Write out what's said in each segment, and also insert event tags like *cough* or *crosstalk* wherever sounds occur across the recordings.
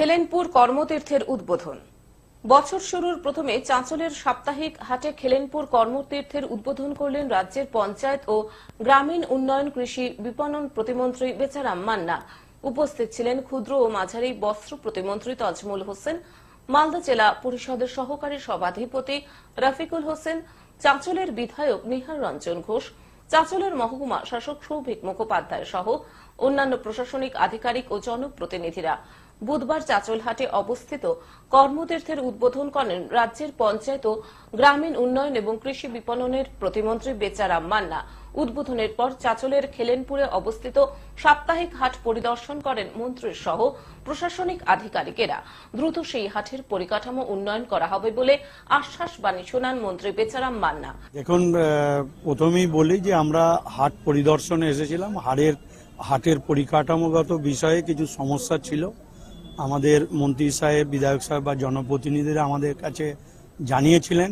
খেলেনপুর কর্মতীর্থের উদ্বোধন। বছর শুরুর প্রথমে চাঁচলের সাপ্তাহিক হাটে খেলেনপুর কর্মতীর্থের উদ্বোধন করলেন রাজ্যের পঞ্চায়েত ও গ্রামীণ উন্নয়ন কৃষি বিপণন প্রতিমন্ত্রী বেচারাম মান্না। উপস্থিত ছিলেন ক্ষুদ্র ও মাঝারি বস্ত্র প্রতিমন্ত্রী তজমুল হোসেন, মালদা জেলা পরিষদের সহকারী সভাধিপতি রাফিকুল হোসেন, চাঁচলের বিধায়ক নিহার রঞ্জন ঘোষ, চাঁচলের মহকুমা শাসক সৌভিক মুখোপাধ্যায় সহ অন্যান্য প্রশাসনিক, আধিকারিক ও জনপ্রতিনিধিরা। বুধবার চাচলহাটে অবস্থিত কর্মতীর্থের উদ্বোধন করেন রাজ্যের পঞ্চায়েত ও গ্রামীণ উন্নয়ন এবং কৃষি বিপণনের প্রতিমন্ত্রী বেচারাম মান্না। উদ্বোধনের পর চাচলের খেলেনপুরে অবস্থিত সাপ্তাহিক হাট পরিদর্শন করেন মন্ত্রীর সহ প্রশাসনিক আধিকারিকেরা। দ্রুত সেই হাটের পরিকাঠামো উন্নয়ন করা হবে বলে আশ্বাস বাণী শোনান মন্ত্রী বেচারাম মান্না। আহ, প্রথমেই বলি যে আমরা হাট পরিদর্শনে এসেছিলাম। হাটের হাটের পরিকাঠামোগত বিষয়ে কিছু সমস্যা ছিল। আমাদের মন্ত্রী সাহেব, বিধায়ক সাহেব বা জনপ্রতিনিধিরা আমাদের কাছে জানিয়েছিলেন।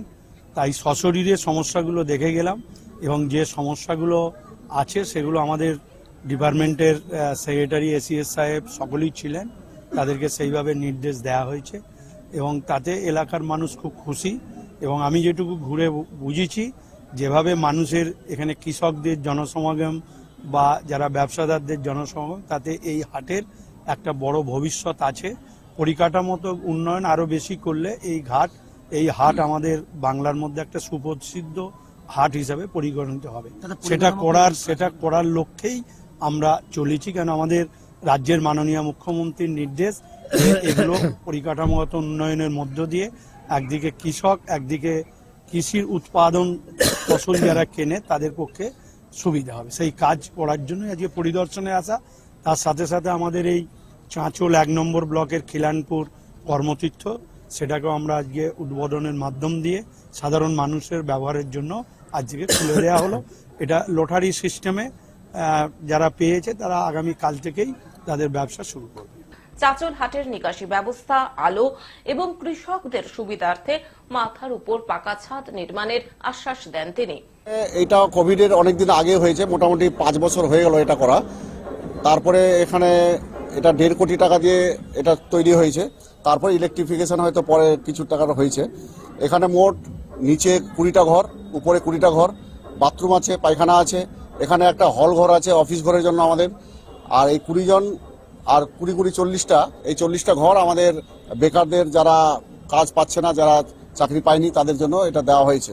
তাই সশরীরে সমস্যাগুলো দেখে গেলাম এবং যে সমস্যাগুলো আছে সেগুলো আমাদের ডিপার্টমেন্টের সেক্রেটারি, এসিএস সাহেব সকলেই ছিলেন। তাদেরকে সেইভাবে নির্দেশ দেওয়া হয়েছে এবং তাতে এলাকার মানুষ খুব খুশি এবং আমি যেটুকু ঘুরে বুঝেছি যেভাবে মানুষের এখানে কৃষকদের জনসমাগম বা যারা ব্যবসাদারদের জনসমাগম তাতে এই হাটের একটা বড় ভবিষ্যৎ আছে। পরিকাঠামোত উন্নয়ন আরও বেশি করলে এই ঘাট এই হাট আমাদের বাংলার মধ্যে একটা সুপ্রসিদ্ধ হাট হিসাবে পরিগণিত হবে। সেটা করার সেটা করার লক্ষ্যেই আমরা চলেছি কেন আমাদের রাজ্যের মাননীয় মুখ্যমন্ত্রীর নির্দেশ এগুলো *coughs* পরিকাঠামোগত উন্নয়নের মধ্য দিয়ে একদিকে কৃষক একদিকে কৃষির উৎপাদন ফসল যারা কেনে তাদের পক্ষে সুবিধা হবে। সেই কাজ করার জন্য আজকে পরিদর্শনে আসা। তার সাথে সাথে আমাদের এই চাঁচল এক নম্বর ব্লকের খিলানপুর কর্মতীর্থ সেটাকেও আমরা আজকে উদ্বোধনের মাধ্যম দিয়ে সাধারণ মানুষের ব্যবহারের জন্য আজকে খুলে দেওয়া হলো। এটা লটারি সিস্টেমে যারা পেয়েছে তারা আগামী কাল থেকেই তাদের ব্যবসা শুরু করবে। চাচল হাটের নিকাশি ব্যবস্থা আলো এবং কৃষকদের সুবিধার্থে মাথার উপর পাকা ছাদ নির্মাণের আশ্বাস দেন তিনি। এটা কোভিডের অনেক দিন আগে হয়েছে মোটামুটি পাঁচ বছর হয়ে গেল এটা করা। তারপরে এখানে এটা দেড় কোটি টাকা দিয়ে এটা তৈরি হয়েছে। তারপরে ইলেকট্রিফিকেশন হয়তো পরে কিছু টাকার হয়েছে। এখানে মোট নিচে কুড়িটা ঘর, উপরে কুড়িটা ঘর, বাথরুম আছে, পায়খানা আছে, এখানে একটা হল ঘর আছে, অফিস ঘরের জন্য আমাদের। আর এই কুড়ি জন আর কুড়ি কুড়ি চল্লিশটা, এই চল্লিশটা ঘর আমাদের বেকারদের যারা কাজ পাচ্ছে না, যারা চাকরি পায়নি, তাদের জন্য এটা দেওয়া হয়েছে।